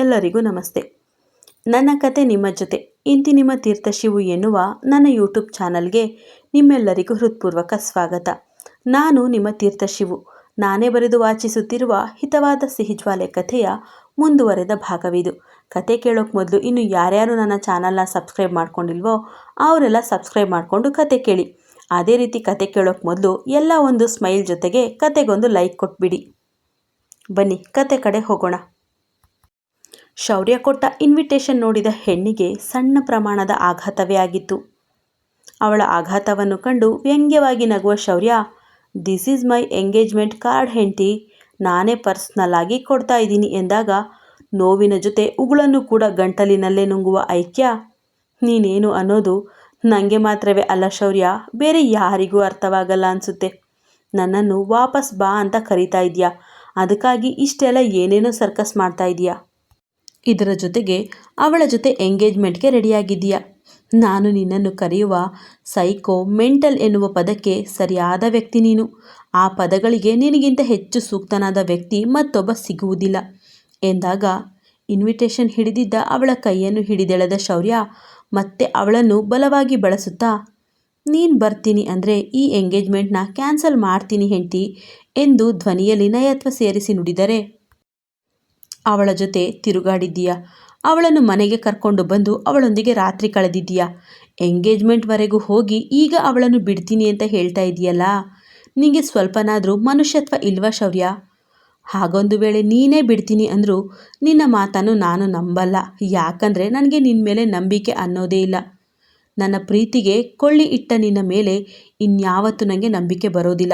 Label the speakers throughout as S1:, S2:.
S1: ಎಲ್ಲರಿಗೂ ನಮಸ್ತೆ. ನನ್ನ ಕತೆ ನಿಮ್ಮ ಜೊತೆ. ಇಂತಿ ನಿಮ್ಮ ತೀರ್ಥಶಿವು ಎನ್ನುವ ನನ್ನ ಯೂಟ್ಯೂಬ್ ಚಾನಲ್ಗೆ ನಿಮ್ಮೆಲ್ಲರಿಗೂ ಹೃತ್ಪೂರ್ವಕ ಸ್ವಾಗತ. ನಾನು ನಿಮ್ಮ ತೀರ್ಥಶಿವು ನಾನೇ ಬರೆದು ವಾಚಿಸುತ್ತಿರುವ ಹಿತವಾದ ಸಿಹಿಜ್ವಾಲೆ ಕಥೆಯ ಮುಂದುವರೆದ ಭಾಗವಿದು. ಕತೆ ಕೇಳೋಕೆ ಮೊದಲು ಇನ್ನು ಯಾರ್ಯಾರು ನನ್ನ ಚಾನಲ್ನ ಸಬ್ಸ್ಕ್ರೈಬ್ ಮಾಡ್ಕೊಂಡಿಲ್ವೋ ಅವರೆಲ್ಲ ಸಬ್ಸ್ಕ್ರೈಬ್ ಮಾಡಿಕೊಂಡು ಕತೆ ಕೇಳಿ. ಅದೇ ರೀತಿ ಕತೆ ಕೇಳೋಕೆ ಮೊದಲು ಎಲ್ಲ ಒಂದು ಸ್ಮೈಲ್ ಜೊತೆಗೆ ಕತೆಗೊಂದು ಲೈಕ್ ಕೊಟ್ಬಿಡಿ. ಬನ್ನಿ, ಕತೆ ಕಡೆ ಹೋಗೋಣ. ಶೌರ್ಯ ಕೊಟ್ಟ ಇನ್ವಿಟೇಷನ್ ನೋಡಿದ ಹೆಣ್ಣಿಗೆ ಸಣ್ಣ ಪ್ರಮಾಣದ ಆಘಾತವೇ ಆಗಿತ್ತು. ಅವಳ ಆಘಾತವನ್ನು ಕಂಡು ವ್ಯಂಗ್ಯವಾಗಿ ನಗುವ Shourya this is my engagement card ಹೆಂಡತಿ. ನಾನೇ ಪರ್ಸ್ನಲ್ ಆಗಿ ಕೊಡ್ತಾ ಇದ್ದೀನಿ ಎಂದಾಗ ನೋವಿನ ಜೊತೆ ಉಗುಳನ್ನು ಕೂಡ ಗಂಟಲಿನಲ್ಲೇ ನುಂಗುವ ಐಕ್ಯ, ನೀನೇನು ಅನ್ನೋದು ನನಗೆ ಮಾತ್ರವೇ ಅಲ್ಲ ಶೌರ್ಯ, ಬೇರೆ ಯಾರಿಗೂ ಅರ್ಥವಾಗಲ್ಲ ಅನಿಸುತ್ತೆ. ನನ್ನನ್ನು ವಾಪಸ್ ಬಾ ಅಂತ ಕರಿತಾ ಇದೆಯಾ ಅದಕ್ಕಾಗಿ ಇಷ್ಟೆಲ್ಲ ಏನೇನೋ ಸರ್ಕಸ್ ಮಾಡ್ತಾ ಇದೆಯಾ ಇದರ ಜೊತೆಗೆ ಅವಳ ಜೊತೆ ಎಂಗೇಜ್ಮೆಂಟ್ಗೆ ರೆಡಿಯಾಗಿದ್ದೀಯ? ನಾನು ನಿನ್ನನ್ನು ಕರೆಯುವ ಸೈಕೋ ಮೆಂಟಲ್ ಎನ್ನುವ ಪದಕ್ಕೆ ಸರಿಯಾದ ವ್ಯಕ್ತಿ ನೀನು. ಆ ಪದಗಳಿಗೆ ನಿನಗಿಂತ ಹೆಚ್ಚು ಸೂಕ್ತನಾದ ವ್ಯಕ್ತಿ ಮತ್ತೊಬ್ಬ ಸಿಗುವುದಿಲ್ಲ. ಎಂದಾಗ ಇನ್ವಿಟೇಷನ್ ಹಿಡಿದಿದ್ದ ಅವಳ ಕೈಯನ್ನು ಹಿಡಿದೆಳೆದ ಶೌರ್ಯ ಮತ್ತೆ ಅವಳನ್ನು ಬಲವಾಗಿ ಬಳಸುತ್ತಾ, ನೀನು ಬರ್ತೀನಿ ಅಂದರೆ ಈ ಎಂಗೇಜ್ಮೆಂಟ್ನ ಕ್ಯಾನ್ಸಲ್ ಮಾಡ್ತೀನಿ ಹೆಂಡ್ತಿ ಎಂದು ಧ್ವನಿಯಲ್ಲಿ ನಯತ್ವ ಸೇರಿಸಿ ನುಡಿದರೆ ಅವಳ ಜೊತೆ ತಿರುಗಾಡಿದ್ದೀಯಾ? ಅವಳನ್ನು ಮನೆಗೆ ಕರ್ಕೊಂಡು ಬಂದು ಅವಳೊಂದಿಗೆ ರಾತ್ರಿ ಕಳೆದಿದ್ದೀಯಾ? ಎಂಗೇಜ್ಮೆಂಟ್ವರೆಗೂ ಹೋಗಿ ಈಗ ಅವಳನ್ನು ಬಿಡ್ತೀನಿ ಅಂತ ಹೇಳ್ತಾ ಇದೆಯಲ್ಲ? ನಿನಗೆ ಸ್ವಲ್ಪನಾದರೂ ಮನುಷ್ಯತ್ವ ಇಲ್ವಾ ಶೌರ್ಯ? ಹಾಗೊಂದು ವೇಳೆ ನೀನೇ ಬಿಡ್ತೀನಿ ಅಂದರೂ ನಿನ್ನ ಮಾತನ್ನು ನಾನು ನಂಬಲ್ಲ. ಯಾಕಂದರೆ ನನಗೆ ನಿನ್ನ ಮೇಲೆ ನಂಬಿಕೆ ಅನ್ನೋದೇ ಇಲ್ಲ. ನನ್ನ ಪ್ರೀತಿಗೆ ಕೊಳ್ಳಿ ಇಟ್ಟ ನಿನ್ನ ಮೇಲೆ ಇನ್ಯಾವತ್ತೂ ನನಗೆ ನಂಬಿಕೆ ಬರೋದಿಲ್ಲ.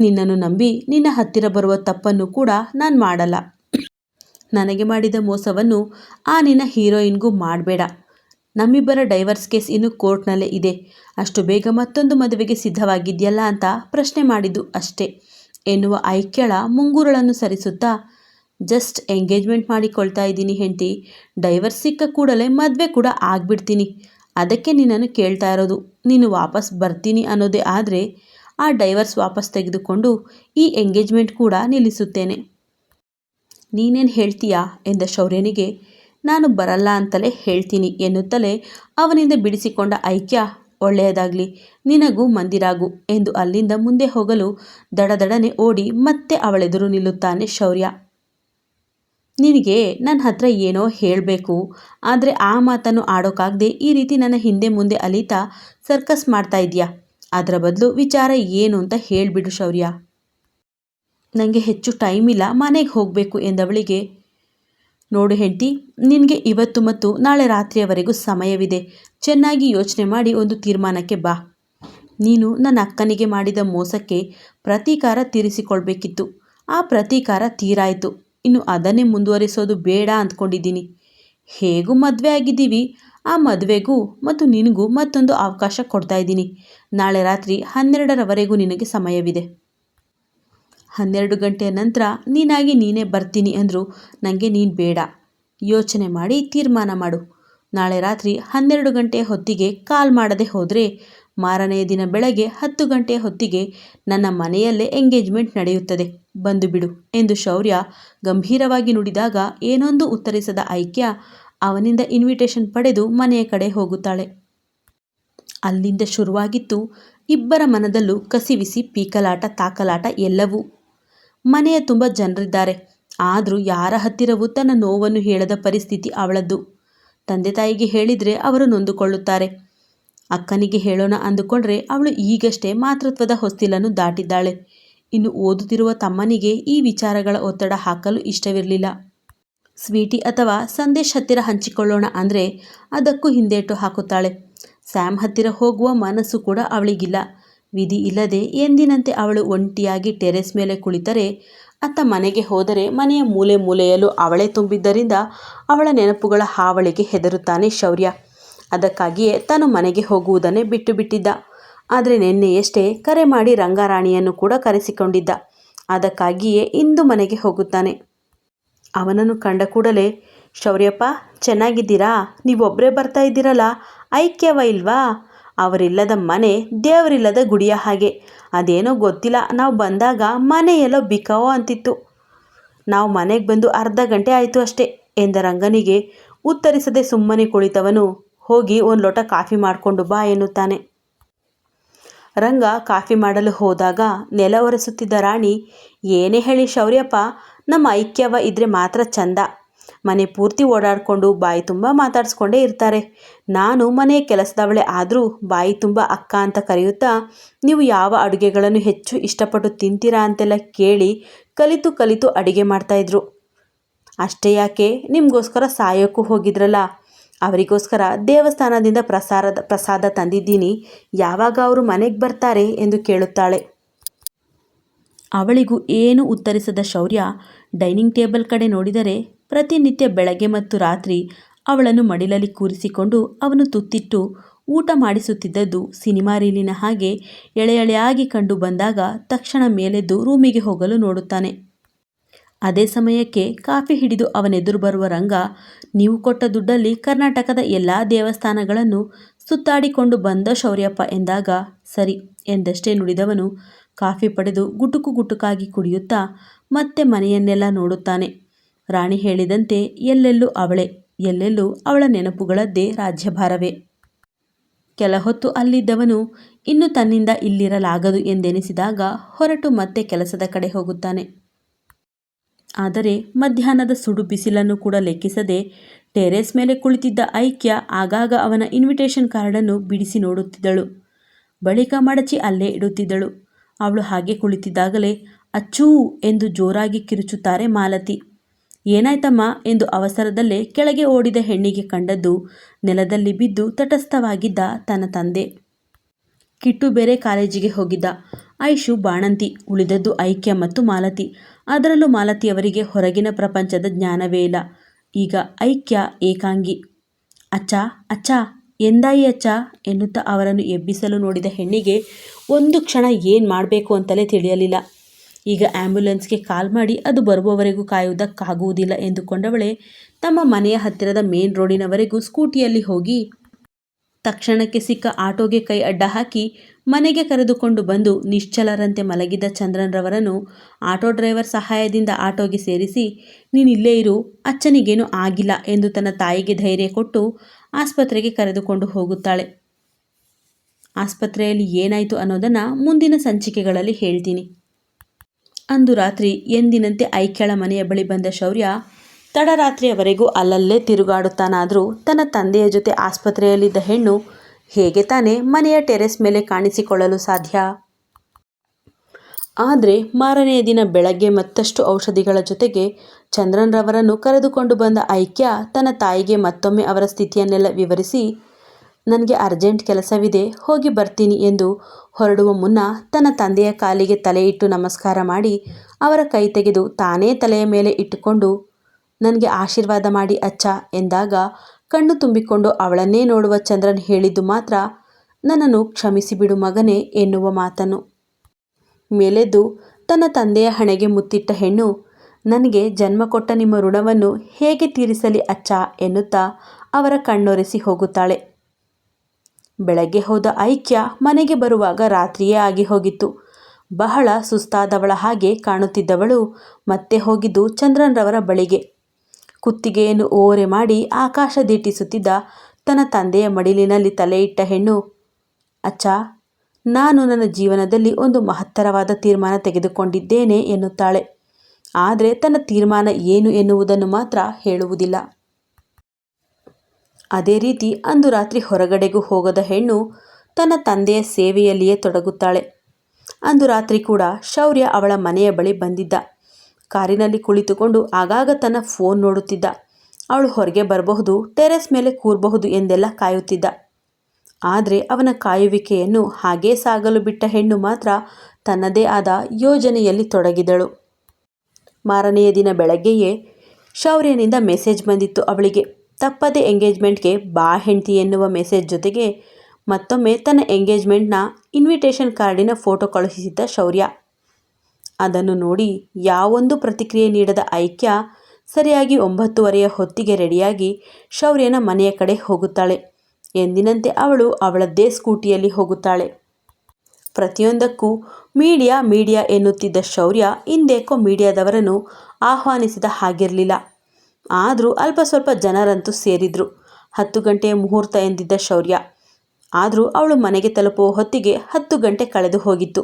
S1: ನಿನ್ನನ್ನು ನಂಬಿ ನಿನ್ನ ಹತ್ತಿರ ಬರುವ ತಪ್ಪನ್ನು ಕೂಡ ನಾನು ಮಾಡಲ್ಲ. ನನಗೆ ಮಾಡಿದ ಮೋಸವನ್ನು ಆ ನಿನ್ನ ಹೀರೋಯಿನ್ಗೂ ಮಾಡಬೇಡ. ನಮ್ಮಿಬ್ಬರ ಡೈವರ್ಸ್ ಕೇಸ್ ಇನ್ನು ಕೋರ್ಟ್ನಲ್ಲೇ ಇದೆ. ಅಷ್ಟು ಬೇಗ ಮತ್ತೊಂದು ಮದುವೆಗೆ ಸಿದ್ಧವಾಗಿದೆಯಲ್ಲ ಅಂತ ಪ್ರಶ್ನೆ ಮಾಡಿದ್ದು ಅಷ್ಟೇ. ಎನ್ನುವ ಐಕ್ಯಳ ಮುಂಗುರುಳನ್ನು ಸರಿಸುತ್ತಾ, ಜಸ್ಟ್ ಎಂಗೇಜ್ಮೆಂಟ್ ಮಾಡಿಕೊಳ್ತಾ ಇದ್ದೀನಿ ಹೆಂಡತಿ. ಡೈವರ್ಸ್ ಸಿಕ್ಕ ಕೂಡಲೇ ಮದುವೆ ಕೂಡ ಆಗಿಬಿಡ್ತೀನಿ. ಅದಕ್ಕೆ ನಿನ್ನನ್ನು ಕೇಳ್ತಾ ಇರೋದು. ನೀನು ವಾಪಸ್ ಬರ್ತೀನಿ ಅನ್ನೋದೇ ಆದರೆ, ಆ ಡೈವರ್ಸ್ ವಾಪಸ್ ತೆಗೆದುಕೊಂಡು ಈ ಎಂಗೇಜ್ಮೆಂಟ್ ಕೂಡ ನಿಲ್ಲಿಸುತ್ತೇನೆ. ನೀನೇನು ಹೇಳ್ತೀಯಾ? ಎಂದ ಶೌರ್ಯನಿಗೆ, ನಾನು ಬರಲ್ಲ ಅಂತಲೇ ಹೇಳ್ತೀನಿ ಎನ್ನುತ್ತಲೇ ಅವನಿಂದ ಬಿಡಿಸಿಕೊಂಡ ಐಕ್ಯ, ಒಳ್ಳೆಯದಾಗಲಿ, ನಿನಗೂ ಮಂದಿರಾಗು ಎಂದು ಅಲ್ಲಿಂದ ಮುಂದೆ ಹೋಗಲು ದಡದಡನೆ ಓಡಿ ಮತ್ತೆ ಅವಳೆದುರು ನಿಲ್ಲುತ್ತಾನೆ ಶೌರ್ಯ. ನಿನಗೆ ನನ್ನ ಹತ್ರ ಏನೋ ಹೇಳಬೇಕು, ಆದರೆ ಆ ಮಾತನ್ನು ಆಡೋಕ್ಕಾಗದೆ ಈ ರೀತಿ ನನ್ನ ಹಿಂದೆ ಮುಂದೆ ಅಲಿತಾ ಸರ್ಕಸ್ ಮಾಡ್ತಾ ಇದೆಯಾ? ಅದರ ಬದಲು ವಿಚಾರ ಏನು ಅಂತ ಹೇಳಿಬಿಡು ಶೌರ್ಯ. ನನಗೆ ಹೆಚ್ಚು ಟೈಮ್ ಇಲ್ಲ, ಮನೆಗೆ ಹೋಗಬೇಕು ಎಂದವಳಿಗೆ, ನೋಡು ಹೆಂಡತಿ, ನಿನಗೆ ಇವತ್ತು ಮತ್ತು ನಾಳೆ ರಾತ್ರಿಯವರೆಗೂ ಸಮಯವಿದೆ. ಚೆನ್ನಾಗಿ ಯೋಚನೆ ಮಾಡಿ ಒಂದು ತೀರ್ಮಾನಕ್ಕೆ ಬಾ. ನೀನು ನನ್ನ ಅಕ್ಕನಿಗೆ ಮಾಡಿದ ಮೋಸಕ್ಕೆ ಪ್ರತೀಕಾರ ತೀರಿಸಿಕೊಳ್ಬೇಕಿತ್ತು. ಆ ಪ್ರತೀಕಾರ ತೀರಾಯಿತು. ಇನ್ನು ಅದನ್ನೇ ಮುಂದುವರಿಸೋದು ಬೇಡ ಅಂದ್ಕೊಂಡಿದ್ದೀನಿ. ಹೇಗೂ ಮದುವೆ ಆಗಿದ್ದೀವಿ. ಆ ಮದುವೆಗೂ ಮತ್ತು ನಿನಗೂ ಮತ್ತೊಂದು ಅವಕಾಶ ಕೊಡ್ತಾ ಇದ್ದೀನಿ. ನಾಳೆ ರಾತ್ರಿ ಹನ್ನೆರಡರವರೆಗೂ ನಿನಗೆ ಸಮಯವಿದೆ. ಹನ್ನೆರಡು ಗಂಟೆಯ ನಂತರ ನೀನಾಗಿ ನೀನೇ ಬರ್ತೀನಿ ಅಂದರು ನನಗೆ ನೀನು ಬೇಡ. ಯೋಚನೆ ಮಾಡಿ ತೀರ್ಮಾನ ಮಾಡು. ನಾಳೆ ರಾತ್ರಿ ಹನ್ನೆರಡು ಗಂಟೆ ಹೊತ್ತಿಗೆ ಕಾಲ್ ಮಾಡದೆ ಹೋದರೆ, ಮಾರನೆಯ ದಿನ ಬೆಳಗ್ಗೆ ಹತ್ತು ಗಂಟೆಯ ಹೊತ್ತಿಗೆ ನನ್ನ ಮನೆಯಲ್ಲೇ ಎಂಗೇಜ್ಮೆಂಟ್ ನಡೆಯುತ್ತದೆ. ಬಂದು ಬಿಡು ಎಂದು ಶೌರ್ಯ ಗಂಭೀರವಾಗಿ ನುಡಿದಾಗ ಏನೊಂದು ಉತ್ತರಿಸದ ಐಕ್ಯ ಅವನಿಂದ ಇನ್ವಿಟೇಷನ್ ಪಡೆದು ಮನೆಯ ಕಡೆ ಹೋಗುತ್ತಾಳೆ. ಅಲ್ಲಿಂದ ಶುರುವಾಗಿತ್ತು ಇಬ್ಬರ ಮನದಲ್ಲೂ ಕಸಿವಿಸಿ ಪೀಕಲಾಟ ತಾಕಲಾಟ ಎಲ್ಲವೂ. ಮನೆಯ ತುಂಬ ಜನರಿದ್ದಾರೆ. ಆದರೂ ಯಾರ ಹತ್ತಿರವೂ ತನ್ನ ನೋವನ್ನು ಹೇಳದ ಪರಿಸ್ಥಿತಿ ಅವಳದ್ದು. ತಂದೆ ತಾಯಿಗೆ ಹೇಳಿದರೆ ಅವರು ನೊಂದುಕೊಳ್ಳುತ್ತಾರೆ. ಅಕ್ಕನಿಗೆ ಹೇಳೋಣ ಅಂದುಕೊಂಡ್ರೆ ಅವಳು ಈಗಷ್ಟೇ ಮಾತೃತ್ವದ ಹೊಸ್ತಿಲನ್ನು ದಾಟಿದ್ದಾಳೆ. ಇನ್ನು ಓದುತ್ತಿರುವ ತಮ್ಮನಿಗೆ ಈ ವಿಚಾರಗಳ ಒತ್ತಡ ಹಾಕಲು ಇಷ್ಟವಿರಲಿಲ್ಲ. ಸ್ವೀಟಿ ಅಥವಾ ಸಂದೇಶ್ ಹತ್ತಿರ ಹಂಚಿಕೊಳ್ಳೋಣ ಅಂದರೆ ಅದಕ್ಕೂ ಹಿಂದೇಟು ಹಾಕುತ್ತಾಳೆ. ಸ್ಯಾಮ್ ಹತ್ತಿರ ಹೋಗುವ ಮನಸ್ಸು ಕೂಡ ಅವಳಿಗಿಲ್ಲ. ವಿಧಿ ಇಲ್ಲದೆ ಎಂದಿನಂತೆ ಅವಳು ಒಂಟಿಯಾಗಿ ಟೆರೆಸ್ ಮೇಲೆ ಕುಳಿತರೆ, ಅತ್ತ ಮನೆಗೆ ಹೋದರೆ ಮನೆಯ ಮೂಲೆ ಮೂಲೆಯಲ್ಲೂ ಅವಳೇ ತುಂಬಿದ್ದರಿಂದ ಅವಳ ನೆನಪುಗಳ ಹಾವಳಿಗೆ ಹೆದರುತ್ತಾನೆ ಶೌರ್ಯ. ಅದಕ್ಕಾಗಿಯೇ ತಾನು ಮನೆಗೆ ಹೋಗುವುದನ್ನೇ ಬಿಟ್ಟು ಬಿಟ್ಟಿದ್ದ. ಆದರೆ ನಿನ್ನೆಯಷ್ಟೇ ಕರೆ ಮಾಡಿ ರಂಗಾರಾಣಿಯನ್ನು ಕೂಡ ಕರೆಸಿಕೊಂಡಿದ್ದ. ಅದಕ್ಕಾಗಿಯೇ ಇಂದು ಮನೆಗೆ ಹೋಗುತ್ತಾನೆ. ಅವನನ್ನು ಕಂಡ ಕೂಡಲೇ, ಶೌರ್ಯಪ್ಪ, ಚೆನ್ನಾಗಿದ್ದೀರಾ? ನೀವೊಬ್ಬರೇ ಬರ್ತಾ ಇದ್ದೀರಲ್ಲ? ಐಕ್ಯವ ಇಲ್ವಾ? ಅವರಿಲ್ಲದ ಮನೆ ದೇವರಿಲ್ಲದ ಗುಡಿಯ ಹಾಗೆ. ಅದೇನೋ ಗೊತ್ತಿಲ್ಲ, ನಾವು ಬಂದಾಗ ಮನೆ ಎಲ್ಲೋ ಬಿಕಾವೋ ಅಂತಿತ್ತು. ನಾವು ಮನೆಗೆ ಬಂದು ಅರ್ಧ ಗಂಟೆ ಆಯಿತು ಅಷ್ಟೇ ಎಂದ ರಂಗನಿಗೆ. ಉತ್ತರಿಸದೆ ಸುಮ್ಮನೆ ಕುಳಿತವನು, ಹೋಗಿ ಒಂದು ಲೋಟ ಕಾಫಿ ಮಾಡಿಕೊಂಡು ಬಾ ಎನ್ನುತ್ತಾನೆ. ರಂಗ ಕಾಫಿ ಮಾಡಲು ಹೋದಾಗ ನೆಲ ಒರೆಸುತ್ತಿದ್ದ ರಾಣಿ, ಏನೇ ಹೇಳಿ ಶೌರ್ಯಪ್ಪ, ನಮ್ಮ ಐಕ್ಯವ ಇದ್ರೆ ಮಾತ್ರ ಚಂದ. ಮನೆ ಪೂರ್ತಿ ಓಡಾಡಿಕೊಂಡು ಬಾಯಿ ತುಂಬ ಮಾತಾಡಿಸ್ಕೊಂಡೇ ಇರ್ತಾರೆ. ನಾನು ಮನೆ ಕೆಲಸದವಳೆ ಆದರೂ ಬಾಯಿ ತುಂಬ ಅಕ್ಕ ಅಂತ ಕರೆಯುತ್ತಾ, ನೀವು ಯಾವ ಅಡುಗೆಗಳನ್ನು ಹೆಚ್ಚು ಇಷ್ಟಪಟ್ಟು ತಿಂತೀರಾ ಅಂತೆಲ್ಲ ಕೇಳಿ ಕಲಿತು ಕಲಿತು ಅಡುಗೆ ಮಾಡ್ತಾಯಿದ್ರು ಅಷ್ಟೇ ಯಾಕೆ? ನಿಮಗೋಸ್ಕರ ಸಾಯೋಕ್ಕೂ ಹೋಗಿದ್ರಲ್ಲ. ಅವರಿಗೋಸ್ಕರ ದೇವಸ್ಥಾನದಿಂದ ಪ್ರಸಾರದ, ಪ್ರಸಾದ ತಂದಿದ್ದೀನಿ. ಯಾವಾಗ ಅವರು ಮನೆಗೆ ಬರ್ತಾರೆ ಎಂದು ಕೇಳುತ್ತಾಳೆ. ಅವಳಿಗೂ ಏನು ಉತ್ತರಿಸದ ಶೌರ್ಯ? ಡೈನಿಂಗ್ ಟೇಬಲ್ ಕಡೆ ನೋಡಿದರೆ ಪ್ರತಿನಿತ್ಯ ಬೆಳಗ್ಗೆ ಮತ್ತು ರಾತ್ರಿ ಅವಳನ್ನು ಮಡಿಲಲ್ಲಿ ಕೂರಿಸಿಕೊಂಡು ಅವನು ತುತ್ತಿಟ್ಟು ಊಟ ಮಾಡಿಸುತ್ತಿದ್ದದ್ದು ಸಿನಿಮಾ ರೀಲಿನ ಹಾಗೆ ಎಳೆ ಎಳೆಯಾಗಿ ಕಂಡು ಬಂದಾಗ ತಕ್ಷಣ ಮೇಲೆದ್ದು ರೂಮಿಗೆ ಹೋಗಲು ನೋಡುತ್ತಾನೆ. ಅದೇ ಸಮಯಕ್ಕೆ ಕಾಫಿ ಹಿಡಿದು ಅವನೆದುರು ಬರುವ ರಂಗ, ನೀವು ಕೊಟ್ಟ ದುಡ್ಡಲ್ಲಿ ಕರ್ನಾಟಕದ ಎಲ್ಲ ದೇವಸ್ಥಾನಗಳನ್ನು ಸುತ್ತಾಡಿಕೊಂಡು ಬಂದ ಶೌರ್ಯಪ್ಪ ಎಂದಾಗ, ಸರಿ ಎಂದಷ್ಟೇ ನುಡಿದವನು ಕಾಫಿ ಪಡೆದು ಗುಟುಕು ಗುಟುಕಾಗಿ ಕುಡಿಯುತ್ತಾ ಮತ್ತೆ ಮನೆಯನ್ನೆಲ್ಲ ನೋಡುತ್ತಾನೆ. ರಾಣಿ ಹೇಳಿದಂತೆ ಎಲ್ಲೆಲ್ಲೂ ಅವಳೆ, ಎಲ್ಲೆಲ್ಲೂ ಅವಳ ನೆನಪುಗಳದ್ದೇ ರಾಜ್ಯಭಾರವೇ. ಕೆಲ ಹೊತ್ತು ಅಲ್ಲಿದ್ದವನು ಇನ್ನು ತನ್ನಿಂದ ಇಲ್ಲಿರಲಾಗದು ಎಂದೆನಿಸಿದಾಗ ಹೊರಟು ಮತ್ತೆ ಕೆಲಸದ ಕಡೆ ಹೋಗುತ್ತಾನೆ. ಆದರೆ ಮಧ್ಯಾಹ್ನದ ಸುಡು ಬಿಸಿಲನ್ನು ಕೂಡ ಲೆಕ್ಕಿಸದೆ ಟೆರೇಸ್ ಮೇಲೆ ಕುಳಿತಿದ್ದ ಐಕ್ಯ ಆಗಾಗ ಅವನ ಇನ್ವಿಟೇಷನ್ ಕಾರ್ಡನ್ನು ಬಿಡಿಸಿ ನೋಡುತ್ತಿದ್ದಳು. ಬಳಿಕ ಮಡಚಿ ಅಲ್ಲೇ ಇಡುತ್ತಿದ್ದಳು. ಅವಳು ಹಾಗೆ ಕುಳಿತಿದ್ದಾಗಲೇ, ಅಚ್ಚೂ ಎಂದು ಜೋರಾಗಿ ಕಿರುಚುತ್ತಾರೆ ಮಾಲತಿ. ಏನಾಯ್ತಮ್ಮ ಎಂದು ಅವಸರದಲ್ಲೇ ಕೆಳಗೆ ಓಡಿದ ಹೆಣ್ಣಿಗೆ ಕಂಡದ್ದು ನೆಲದಲ್ಲಿ ಬಿದ್ದು ತಟಸ್ಥವಾಗಿದ್ದ ತನ್ನ ತಂದೆ. ಕಿಟ್ಟು ಬೇರೆ ಕಾಲೇಜಿಗೆ ಹೋಗಿದ್ದ. ಐಶು ಬಾಣಂತಿ, ಉಳಿದದ್ದು ಐಕ್ಯ ಮತ್ತು ಮಾಲತಿ. ಅದರಲ್ಲೂ ಮಾಲತಿಯವರಿಗೆ ಹೊರಗಿನ ಪ್ರಪಂಚದ ಜ್ಞಾನವೇ ಇಲ್ಲ. ಈಗ ಐಕ್ಯ, ಏಕಾಂಗಿ. ಅಚ್ಚ ಅಚ್ಚ, ಎಂದಾಯಿ ಅಚ್ಚ ಎನ್ನುತ್ತಾ ಅವರನ್ನು ಎಬ್ಬಿಸಲು ನೋಡಿದ ಹೆಣ್ಣಿಗೆ ಒಂದು ಕ್ಷಣ ಏನು ಮಾಡಬೇಕು ಅಂತಲೇ ತಿಳಿಯಲಿಲ್ಲ. ಈಗ ಆ್ಯಂಬುಲೆನ್ಸ್ಗೆ ಕಾಲ್ ಮಾಡಿ ಅದು ಬರುವವರೆಗೂ ಕಾಯುವುದಕ್ಕಾಗುವುದಿಲ್ಲ ಎಂದುಕೊಂಡವಳೆ ತಮ್ಮ ಮನೆಯ ಹತ್ತಿರದ ಮೇನ್ ರೋಡಿನವರೆಗೂ ಸ್ಕೂಟಿಯಲ್ಲಿ ಹೋಗಿ ತಕ್ಷಣಕ್ಕೆ ಸಿಕ್ಕ ಆಟೋಗೆ ಕೈ ಅಡ್ಡ ಹಾಕಿ ಮನೆಗೆ ಕರೆದುಕೊಂಡು ಬಂದು ನಿಶ್ಚಲರಂತೆ ಮಲಗಿದ್ದ ಚಂದ್ರನ್ರವರನ್ನು ಆಟೋ ಡ್ರೈವರ್ ಸಹಾಯದಿಂದ ಆಟೋಗೆ ಸೇರಿಸಿ ನೀನಿಲ್ಲೇ ಇರು, ಅಚ್ಚನಿಗೇನೂ ಆಗಿಲ್ಲ ಎಂದು ತನ್ನ ತಾಯಿಗೆ ಧೈರ್ಯ ಕೊಟ್ಟು ಆಸ್ಪತ್ರೆಗೆ ಕರೆದುಕೊಂಡು ಹೋಗುತ್ತಾಳೆ. ಆಸ್ಪತ್ರೆಯಲ್ಲಿ ಏನಾಯಿತು ಅನ್ನೋದನ್ನು ಮುಂದಿನ ಸಂಚಿಕೆಗಳಲ್ಲಿ ಹೇಳ್ತೀನಿ. ಅಂದು ರಾತ್ರಿ ಎಂದಿನಂತೆ ಐಕ್ಯಳ ಮನೆಯ ಬಳಿ ಬಂದ ಶೌರ್ಯ ತಡರಾತ್ರಿಯವರೆಗೂ ಅಲ್ಲಲ್ಲೇ ತಿರುಗಾಡುತ್ತಾನಾದರೂ ತನ್ನ ತಂದೆಯ ಜೊತೆ ಆಸ್ಪತ್ರೆಯಲ್ಲಿದ್ದ ಹೆಣ್ಣು ಹೇಗೆ ತಾನೇ ಮನೆಯ ಟೆರೆಸ್ ಮೇಲೆ ಕಾಣಿಸಿಕೊಳ್ಳಲು ಸಾಧ್ಯ? ಆದರೆ ಮಾರನೆಯ ದಿನ ಬೆಳಗ್ಗೆ ಮತ್ತಷ್ಟು ಔಷಧಿಗಳ ಜೊತೆಗೆ ಚಂದ್ರನ್ರವರನ್ನು ಕರೆದುಕೊಂಡು ಬಂದ ಐಕ್ಯ ತನ್ನ ತಾಯಿಗೆ ಮತ್ತೊಮ್ಮೆ ಅವರ ಸ್ಥಿತಿಯನ್ನೆಲ್ಲ ವಿವರಿಸಿ ನನಗೆ ಅರ್ಜೆಂಟ್ ಕೆಲಸವಿದೆ, ಹೋಗಿ ಬರ್ತೀನಿ ಎಂದು ಹೊರಡುವ ಮುನ್ನ ತನ್ನ ತಂದೆಯ ಕಾಲಿಗೆ ತಲೆಯಿಟ್ಟು ನಮಸ್ಕಾರ ಮಾಡಿ ಅವರ ಕೈ ತೆಗೆದು ತಾನೇ ತಲೆಯ ಮೇಲೆ ಇಟ್ಟುಕೊಂಡು, ನನಗೆ ಆಶೀರ್ವಾದ ಮಾಡಿ ಅಚ್ಚ ಎಂದಾಗ ಕಣ್ಣು ತುಂಬಿಕೊಂಡು ಅವಳನ್ನೇ ನೋಡುವ ಚಂದ್ರನ್ ಹೇಳಿದ್ದು ಮಾತ್ರ, ನನ್ನನ್ನು ಕ್ಷಮಿಸಿಬಿಡು ಮಗನೇ ಎನ್ನುವ ಮಾತನ್ನು. ಮೇಲೆದ್ದು ತನ್ನ ತಂದೆಯ ಹಣೆಗೆ ಮುತ್ತಿಟ್ಟ ಹೆಣ್ಣು, ನನಗೆ ಜನ್ಮ ಕೊಟ್ಟ ನಿಮ್ಮ ಋಣವನ್ನು ಹೇಗೆ ತೀರಿಸಲಿ ಅಚ್ಚ ಎನ್ನುತ್ತಾ ಅವರ ಕಣ್ಣೊರೆಸಿ ಹೋಗುತ್ತಾಳೆ. ಬೆಳಗ್ಗೆ ಹೋದ ಐಕ್ಯ ಮನೆಗೆ ಬರುವಾಗ ರಾತ್ರಿಯೇ ಆಗಿ ಹೋಗಿತ್ತು. ಬಹಳ ಸುಸ್ತಾದವಳ ಹಾಗೆ ಕಾಣುತ್ತಿದ್ದವಳು ಮತ್ತೆ ಹೋಗಿದ್ದು ಚಂದ್ರನ್ರವರ ಬಳಿಗೆ. ಕುತ್ತಿಗೆಯನ್ನು ಓರೆ ಮಾಡಿ ಆಕಾಶ ದಿಟ್ಟಿಸುತ್ತಿದ್ದ ತನ್ನ ತಂದೆಯ ಮಡಿಲಿನಲ್ಲಿ ತಲೆಯಿಟ್ಟ ಹೆಣ್ಣು, ಅಚ್ಚ, ನಾನು ನನ್ನ ಜೀವನದಲ್ಲಿ ಒಂದು ಮಹತ್ತರವಾದ ತೀರ್ಮಾನ ತೆಗೆದುಕೊಂಡಿದ್ದೇನೆ ಎನ್ನುತ್ತಾಳೆ. ಆದರೆ ತನ್ನ ತೀರ್ಮಾನ ಏನು ಎನ್ನುವುದನ್ನು ಮಾತ್ರ ಹೇಳುವುದಿಲ್ಲ. ಅದೇ ರೀತಿ ಅಂದು ರಾತ್ರಿ ಹೊರಗಡೆಗೂ ಹೋಗದ ಹೆಣ್ಣು ತನ್ನ ತಂದೆಯ ಸೇವೆಯಲ್ಲಿಯೇ ತೊಡಗುತ್ತಾಳೆ. ಅಂದು ರಾತ್ರಿ ಕೂಡ ಶೌರ್ಯ ಅವಳ ಮನೆಯ ಬಳಿ ಬಂದಿದ್ದ. ಕಾರಿನಲ್ಲಿ ಕುಳಿತುಕೊಂಡು ಆಗಾಗ ತನ್ನ ಫೋನ್ ನೋಡುತ್ತಿದ್ದ. ಅವಳು ಹೊರಗೆ ಬರಬಹುದು, ಟೆರೆಸ್ ಮೇಲೆ ಕೂರಬಹುದು ಎಂದೆಲ್ಲ ಕಾಯುತ್ತಿದ್ದ. ಆದರೆ ಅವನ ಕಾಯುವಿಕೆಯನ್ನು ಹಾಗೇ ಸಾಗಲು ಬಿಟ್ಟ ಹೆಣ್ಣು ಮಾತ್ರ ತನ್ನದೇ ಆದ ಯೋಜನೆಯಲ್ಲಿ ತೊಡಗಿದಳು. ಮಾರನೆಯ ದಿನ ಬೆಳಗ್ಗೆಯೇ ಶೌರ್ಯನಿಂದ ಮೆಸೇಜ್ ಬಂದಿತ್ತು ಅವಳಿಗೆ. ತಪ್ಪದೆ ಎಂಗೇಜ್ಮೆಂಟ್ಗೆ ಬಾ ಹೆಂಡ್ತಿ ಎನ್ನುವ ಮೆಸೇಜ್ ಜೊತೆಗೆ ಮತ್ತೊಮ್ಮೆ ತನ್ನ ಎಂಗೇಜ್ಮೆಂಟ್ನ ಇನ್ವಿಟೇಷನ್ ಕಾರ್ಡಿನ ಫೋಟೋ ಕಳುಹಿಸಿದ್ದ ಶೌರ್ಯ. ಅದನ್ನು ನೋಡಿ ಯಾವೊಂದು ಪ್ರತಿಕ್ರಿಯೆ ನೀಡದ ಐಕ್ಯ ಸರಿಯಾಗಿ ಒಂಬತ್ತುವರೆಯ ಹೊತ್ತಿಗೆ ರೆಡಿಯಾಗಿ ಶೌರ್ಯನ ಮನೆಯ ಕಡೆ ಹೋಗುತ್ತಾಳೆ. ಎಂದಿನಂತೆ ಅವಳು ಅವಳದ್ದೇ ಸ್ಕೂಟಿಯಲ್ಲಿ ಹೋಗುತ್ತಾಳೆ. ಪ್ರತಿಯೊಂದಕ್ಕೂ ಮೀಡಿಯಾ ಮೀಡಿಯಾ ಎನ್ನುತ್ತಿದ್ದ ಶೌರ್ಯ ಇಂದೇಕೋ ಮೀಡಿಯಾದವರನ್ನು ಆಹ್ವಾನಿಸಿದ ಹಾಗಿರಲಿಲ್ಲ. ಆದರೂ ಅಲ್ಪ ಸ್ವಲ್ಪ ಜನರಂತೂ ಸೇರಿದ್ರು. ಹತ್ತು ಗಂಟೆಯ ಮುಹೂರ್ತ ಎಂದಿದ್ದ ಶೌರ್ಯ. ಆದರೂ ಅವಳು ಮನೆಗೆ ತಲುಪುವ ಹೊತ್ತಿಗೆ ಹತ್ತು ಗಂಟೆ ಕಳೆದು ಹೋಗಿತ್ತು.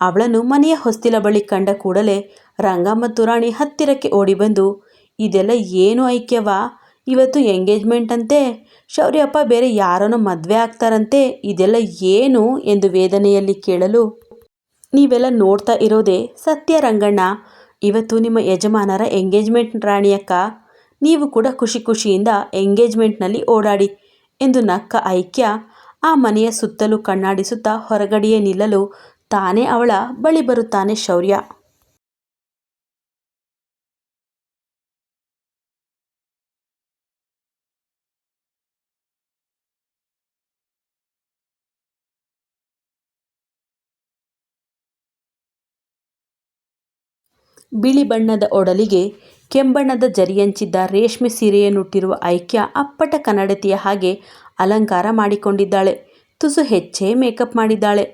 S1: ಅವಳನ್ನು ಮನೆಯ ಹೊಸ್ತಿಲ ಬಳಿ ಕಂಡ ಕೂಡಲೇ ರಂಗ ಮತ್ತು ರಾಣಿ ಹತ್ತಿರಕ್ಕೆ ಓಡಿ ಬಂದು, ಇದೆಲ್ಲ ಏನು ಐಕ್ಯವಾ? ಇವತ್ತು ಎಂಗೇಜ್ಮೆಂಟ್ ಅಂತೆ ಶೌರ್ಯಪ್ಪ ಬೇರೆ ಯಾರನ್ನೋ ಮದುವೆ ಆಗ್ತಾರಂತೆ, ಇದೆಲ್ಲ ಏನು ಎಂದು ವೇದನೆಯಲ್ಲಿ ಕೇಳಲು ನೀವೆಲ್ಲ ನೋಡ್ತಾ ಇರೋದೇ ಸತ್ಯ ರಂಗಣ್ಣ. ಇವತ್ತು ನಿಮ್ಮ ಯಜಮಾನರ ಎಂಗೇಜ್ಮೆಂಟ್ ರಾಣಿಯಕ್ಕ, ನೀವು ಕೂಡ ಖುಷಿ ಖುಷಿಯಿಂದ ಎಂಗೇಜ್ಮೆಂಟ್ನಲ್ಲಿ ಓಡಾಡಿ ಎಂದು ನಕ್ಕ ಐಕ್ಯ ಆ ಮನೆಯ ಸುತ್ತಲೂ ಕಣ್ಣಾಡಿಸುತ್ತಾ ಹೊರಗಡೆಯೇ ನಿಲ್ಲಲು ತಾನೇ ಅವಳ ಬಳಿ ಬರುತ್ತಾನೆ ಶೌರ್ಯ. ಬಿಳಿ ಬಣ್ಣದ ಒಡಲಿಗೆ ಕೆಂಬಣ್ಣದ ಜರಿಯಂಚಿದ್ದ ರೇಷ್ಮೆ ಸೀರೆಯನ್ನುಟ್ಟಿರುವ ಐಕ್ಯ ಅಪ್ಪಟ ಕನ್ನಡತಿಯ ಹಾಗೆ ಅಲಂಕಾರ ಮಾಡಿಕೊಂಡಿದ್ದಾಳೆ. ತುಸು ಹೆಚ್ಚೇ ಮೇಕಪ್ ಮಾಡಿದ್ದಾಳೆ.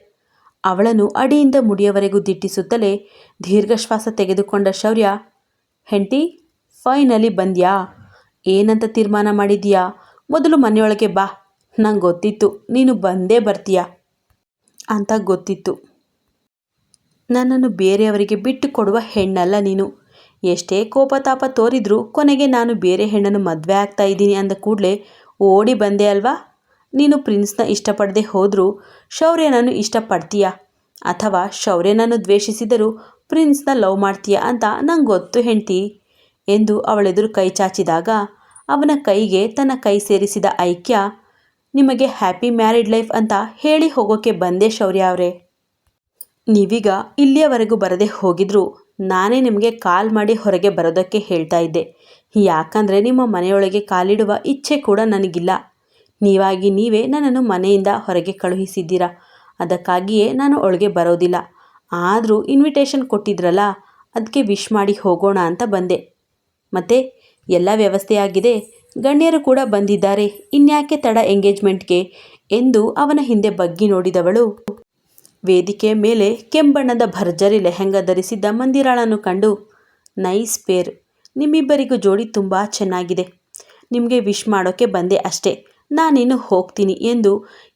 S1: ಅವಳನ್ನು ಅಡಿಯಿಂದ ಮುಡಿಯವರೆಗೂ ದಿಟ್ಟಿಸುತ್ತಲೇ ದೀರ್ಘಶ್ವಾಸ ತೆಗೆದುಕೊಂಡ ಶೌರ್ಯ ಹೆಂಟಿ ಫೈನಲಿ ಬಂದ್ಯಾ? ಏನಂತ ತೀರ್ಮಾನ ಮಾಡಿದ್ಯಾ ಮೊದಲು ಮನೆಯೊಳಗೆ ಬಾ. ನಂಗೆ ಗೊತ್ತಿತ್ತು. ನೀನು ಬಂದೇ ಬರ್ತೀಯ? ಅಂತ ಗೊತ್ತಿತ್ತು. ನನ್ನನ್ನು ಬೇರೆಯವರಿಗೆ ಬಿಟ್ಟು ಕೊಡುವ ಹೆಣ್ಣಲ್ಲ ನೀನು. ಎಷ್ಟೇ ಕೋಪತಾಪ ತೋರಿದ್ರೂ ಕೊನೆಗೆ ನಾನು ಬೇರೆ ಹೆಣ್ಣನ್ನು ಮದುವೆ ಆಗ್ತಾ ಇದ್ದೀನಿ ಅಂದ ಕೂಡಲೇ, ಓಡಿ ಬಂದೆ ಅಲ್ವಾ? ನೀನು ಪ್ರಿನ್ಸ್ನ ಇಷ್ಟಪಡದೆ ಹೋದರೂ ಶೌರ್ಯನನ್ನು ಇಷ್ಟಪಡ್ತೀಯಾ? ಅಥವಾ ಶೌರ್ಯನನ್ನು ದ್ವೇಷಿಸಿದರೂ ಪ್ರಿನ್ಸ್ನ ಲವ್ ಮಾಡ್ತೀಯಾ ಅಂತ ನಂಗೆ ಗೊತ್ತು ಹೆಂಡ್ತಿ? ಎಂದು ಅವಳೆದುರು ಕೈ ಚಾಚಿದಾಗ, ಅವನ ಕೈಗೆ ತನ್ನ ಕೈ ಸೇರಿಸಿದ ಐಕ್ಯ, ನಿಮಗೆ ಹ್ಯಾಪಿ ಮ್ಯಾರಿಡ್ ಲೈಫ್ ಅಂತ ಹೇಳಿ ಹೋಗೋಕ್ಕೆ ಬಂದೆ ಶೌರ್ಯ ಅವರೇ. ನೀವೀಗ ಇಲ್ಲಿಯವರೆಗೂ ಬರದೆ ಹೋಗಿದ್ರು ನಾನೇ ನಿಮಗೆ ಕಾಲ್ ಮಾಡಿ ಹೊರಗೆ ಬರೋದಕ್ಕೆ ಹೇಳ್ತಾ ಇದ್ದೆ. ಯಾಕಂದರೆ ನಿಮ್ಮ ಮನೆಯೊಳಗೆ ಕಾಲಿಡುವ ಇಚ್ಛೆ ಕೂಡ ನನಗಿಲ್ಲ. ನೀವಾಗಿ ನೀವೇ ನನ್ನನ್ನು ಮನೆಯಿಂದ ಹೊರಗೆ ಕಳುಹಿಸಿದ್ದೀರಾ? ಅದಕ್ಕಾಗಿಯೇ ನಾನು ಒಳಗೆ ಬರೋದಿಲ್ಲ. ಆದರೂ ಇನ್ವಿಟೇಷನ್ ಕೊಟ್ಟಿದ್ರಲ್ಲ ಅದಕ್ಕೆ ವಿಶ್ ಮಾಡಿ ಹೋಗೋಣ ಅಂತ ಬಂದೆ. ಮತ್ತೆ ಎಲ್ಲ ವ್ಯವಸ್ಥೆಯಾಗಿದೆ ಗಣ್ಯರು ಕೂಡ ಬಂದಿದ್ದಾರೆ. ಇನ್ಯಾಕೆ ತಡ ಎಂಗೇಜ್ಮೆಂಟ್ಗೆ ಎಂದು ಅವನ ಹಿಂದೆ ಬಗ್ಗಿ ನೋಡಿದವಳು ವೇದಿಕೆಯ ಮೇಲೆ ಕೆಂಬಣ್ಣದ ಭರ್ಜರಿ ಲೆಹೆಂಗಾ ಧರಿಸಿದ್ದ ಮಂದಿರಾಳನ್ನು ಕಂಡು, ನೈಸ್ ಪೇರ್, ನಿಮ್ಮಿಬ್ಬರಿಗೂ ಜೋಡಿ ತುಂಬ ಚೆನ್ನಾಗಿದೆ. ನಿಮಗೆ ವಿಶ್ ಮಾಡೋಕ್ಕೆ ಬಂದೆ ಅಷ್ಟೇ. ನಾನಿನ್ನು ಹೋಗ್ತೀನಿ ಎಂದು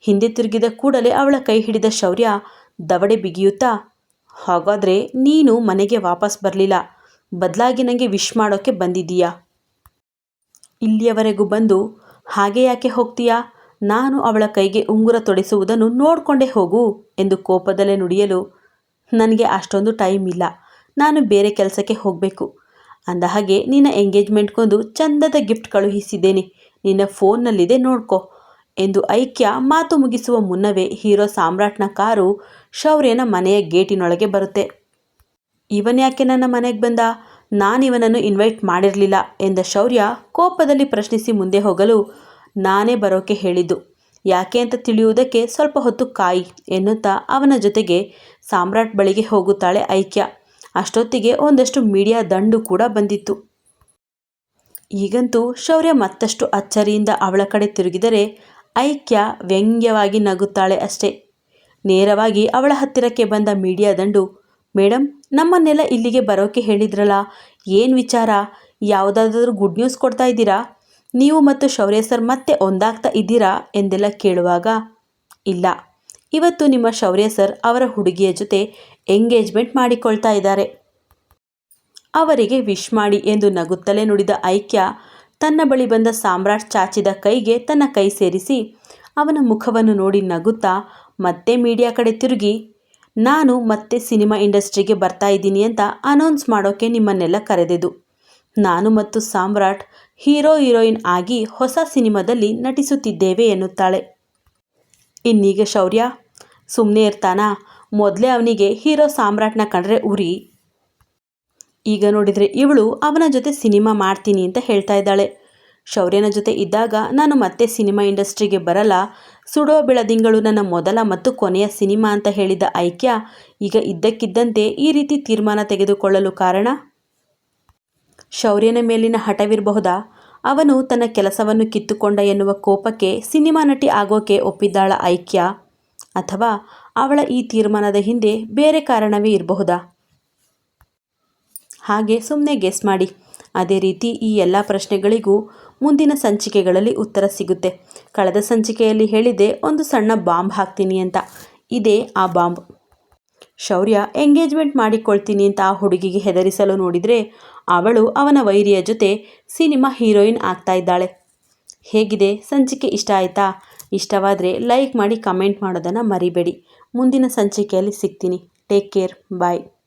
S1: ಹಿಂದೆ ತಿರುಗಿದ ಕೂಡಲೇ ಅವಳ ಕೈ ಹಿಡಿದ ಶೌರ್ಯ ದವಡೆ ಬಿಗಿಯುತ್ತಾ, ಹಾಗಾದರೆ ನೀನು ಮನೆಗೆ ವಾಪಸ್ ಬರಲಿಲ್ಲ. ಬದಲಾಗಿ ನನಗೆ ವಿಶ್ ಮಾಡೋಕ್ಕೆ ಬಂದಿದ್ದೀಯಾ? ಇಲ್ಲಿಯವರೆಗೂ ಬಂದು ಹಾಗೆ ಯಾಕೆ ಹೋಗ್ತೀಯಾ? ನಾನು ಅವಳ ಕೈಗೆ ಉಂಗುರ ತೊಡಿಸುವುದನ್ನು ನೋಡಿಕೊಂಡೇ ಹೋಗು ಎಂದು ಕೋಪದಲ್ಲೇ ನುಡಿಯಲು ನನಗೆ ಅಷ್ಟೊಂದು ಟೈಮ್ ಇಲ್ಲ. ನಾನು ಬೇರೆ ಕೆಲಸಕ್ಕೆ ಹೋಗಬೇಕು. ಅಂದ ಹಾಗೆ ನಿನ್ನ ಎಂಗೇಜ್ಮೆಂಟ್ಗೊಂದು ಚಂದದ ಗಿಫ್ಟ್ ಕಳುಹಿಸಿದ್ದೇನೆ. ನಿನ್ನ ಫೋನ್ನಲ್ಲಿದೆ ನೋಡ್ಕೊ ಎಂದು ಐಕ್ಯ ಮಾತು ಮುಗಿಸುವ ಮುನ್ನವೇ ಹೀರೋ ಸಾಮ್ರಾಟ್ನ ಕಾರು ಶೌರ್ಯನ ಮನೆಯ ಗೇಟಿನೊಳಗೆ ಬರುತ್ತೆ. ಇವನ್ಯಾಕೆ ನನ್ನ ಮನೆಗೆ ಬಂದ? ನಾನಿವನನ್ನು ಇನ್ವೈಟ್ ಮಾಡಿರಲಿಲ್ಲ ಎಂದ ಶೌರ್ಯ ಕೋಪದಲ್ಲಿ ಪ್ರಶ್ನಿಸಿ ಮುಂದೆ ಹೋಗಲು ನಾನೇ ಬರೋಕೆ ಹೇಳಿದ್ದು. ಯಾಕೆ ಅಂತ ತಿಳಿಯುವುದಕ್ಕೆ ಸ್ವಲ್ಪ ಹೊತ್ತು ಕಾಯಿ ಎನ್ನುತ್ತಾ ಅವನ ಜೊತೆಗೆ ಸಾಮ್ರಾಟ್ ಬಳಿಗೆ ಹೋಗುತ್ತಾಳೆ ಐಕ್ಯ. ಅಷ್ಟೊತ್ತಿಗೆ ಒಂದಷ್ಟು ಮೀಡಿಯಾ ದಂಡು ಕೂಡ ಬಂದಿತ್ತು. ಈಗಂತೂ ಶೌರ್ಯ ಮತ್ತಷ್ಟು ಅಚ್ಚರಿಯಿಂದ ಅವಳ ಕಡೆ ತಿರುಗಿದರೆ ಐಕ್ಯ ವ್ಯಂಗ್ಯವಾಗಿ ನಗುತ್ತಾಳೆ ಅಷ್ಟೇ. ನೇರವಾಗಿ ಅವಳ ಹತ್ತಿರಕ್ಕೆ ಬಂದ ಮೀಡಿಯಾ ದಂಡು ಮೇಡಮ್ ನಮ್ಮನ್ನೆಲ್ಲ ಇಲ್ಲಿಗೆ ಬರೋಕೆ ಹೇಳಿದ್ರಲ್ಲ, ಏನು ವಿಚಾರ? ಯಾವುದಾದ್ರೂ ಗುಡ್ ನ್ಯೂಸ್ ಕೊಡ್ತಾ ಇದ್ದೀರಾ? ನೀವು ಮತ್ತು ಶೌರ್ಯ ಸರ್ ಮತ್ತೆ ಒಂದಾಗ್ತಾ ಇದ್ದೀರಾ ಎಂದೆಲ್ಲ ಕೇಳುವಾಗ, ಇಲ್ಲ. ಇವತ್ತು ನಿಮ್ಮ ಶೌರ್ಯ ಸರ್ ಅವರ ಹುಡುಗಿಯ ಜೊತೆ ಎಂಗೇಜ್ಮೆಂಟ್ ಮಾಡಿಕೊಳ್ತಾ ಇದ್ದಾರೆ. ಅವರಿಗೆ ವಿಶ್ ಮಾಡಿ ಎಂದು ನಗುತ್ತಲೇ ನುಡಿದ ಐಕ್ಯ ತನ್ನ ಬಳಿ ಬಂದ ಸಾಮ್ರಾಟ್ ಚಾಚಿದ ಕೈಗೆ ತನ್ನ ಕೈ ಸೇರಿಸಿ ಅವನ ಮುಖವನ್ನು ನೋಡಿ ನಗುತ್ತಾ ಮತ್ತೆ ಮೀಡಿಯಾ ಕಡೆ ತಿರುಗಿ, ನಾನು ಮತ್ತೆ ಸಿನಿಮಾ ಇಂಡಸ್ಟ್ರಿಗೆ ಬರ್ತಾ ಇದ್ದೀನಿ ಅಂತ ಅನೌನ್ಸ್ ಮಾಡೋಕೆ ನಿಮ್ಮನ್ನೆಲ್ಲ ಕರೆದೆದು. ನಾನು ಮತ್ತು ಸಾಮ್ರಾಟ್ ಹೀರೋ ಹೀರೋಯಿನ್ ಆಗಿ ಹೊಸ ಸಿನಿಮಾದಲ್ಲಿ ನಟಿಸುತ್ತಿದ್ದೇವೆ ಎನ್ನುತ್ತಾಳೆ. ಇನ್ನೀಗ ಶೌರ್ಯ. ಸುಮ್ಮನೆ ಇರ್ತಾನಾ. ಮೊದಲೇ ಅವನಿಗೆ ಹೀರೋ ಸಾಮ್ರಾಟ್ನ ಕಂಡ್ರೆ ಉರಿ. ಈಗ ನೋಡಿದರೆ ಇವಳು ಅವನ ಜೊತೆ ಸಿನಿಮಾ ಮಾಡ್ತೀನಿ ಅಂತ ಹೇಳ್ತಾ ಇದ್ದಾಳೆ. ಶೌರ್ಯನ ಜೊತೆ ಇದ್ದಾಗ ನಾನು ಮತ್ತೆ ಸಿನಿಮಾ ಇಂಡಸ್ಟ್ರಿಗೆ ಬರಲ್ಲ. ಸುಡೋ ಬೆಳದಿಂಗಳು ನನ್ನ ಮೊದಲ ಮತ್ತು ಕೊನೆಯ ಸಿನಿಮಾ ಅಂತ ಹೇಳಿದ ಐಕ್ಯ ಈಗ ಇದ್ದಕ್ಕಿದ್ದಂತೆ ಈ ರೀತಿ ತೀರ್ಮಾನ ತೆಗೆದುಕೊಳ್ಳಲು ಕಾರಣ? ಶೌರ್ಯನ ಮೇಲಿನ ಹಠವಿರಬಹುದಾ ಅವನು ತನ್ನ ಕೆಲಸವನ್ನು ಕಿತ್ತುಕೊಂಡ ಎನ್ನುವ ಕೋಪಕ್ಕೆ ಸಿನಿಮಾ ನಟಿ ಆಗೋಕೆ ಒಪ್ಪಿದ್ದಾಳ ಐಕ್ಯ. ಅಥವಾ ಅವಳ ಈ ತೀರ್ಮಾನದ ಹಿಂದೆ ಬೇರೆ ಕಾರಣವೇ ಇರಬಹುದಾ? ಹಾಗೆ ಸುಮ್ಮನೆ ಗೆಸ್ ಮಾಡಿ. ಅದೇ ರೀತಿ ಈ ಎಲ್ಲ ಪ್ರಶ್ನೆಗಳಿಗೂ ಮುಂದಿನ ಸಂಚಿಕೆಗಳಲ್ಲಿ ಉತ್ತರ ಸಿಗುತ್ತೆ. ಕಳೆದ ಸಂಚಿಕೆಯಲ್ಲಿ ಹೇಳಿದೆ ಒಂದು ಸಣ್ಣ ಬಾಂಬ್ ಹಾಕ್ತೀನಿ ಅಂತ. ಇದೇ ಆ ಬಾಂಬ್. ಶೌರ್ಯ ಎಂಗೇಜ್ಮೆಂಟ್ ಮಾಡಿಕೊಳ್ತೀನಿ ಅಂತ ಆ ಹುಡುಗಿಗೆ ಹೆದರಿಸಲು ನೋಡಿದರೆ ಅವಳು ಅವನ ವೈರಿಯ ಜೊತೆ ಸಿನಿಮಾ ಹೀರೋಯಿನ್ ಆಗ್ತಾ ಇದ್ದಾಳೆ. ಹೇಗಿದೆ? ಸಂಚಿಕೆ ಇಷ್ಟ ಆಯಿತಾ? ಇಷ್ಟವಾದರೆ ಲೈಕ್ ಮಾಡಿ ಕಮೆಂಟ್ ಮಾಡೋದನ್ನು ಮರಿಬೇಡಿ. ಮುಂದಿನ ಸಂಚಿಕೆಯಲ್ಲಿ ಸಿಗ್ತೀನಿ. Take care. ಬಾಯ್.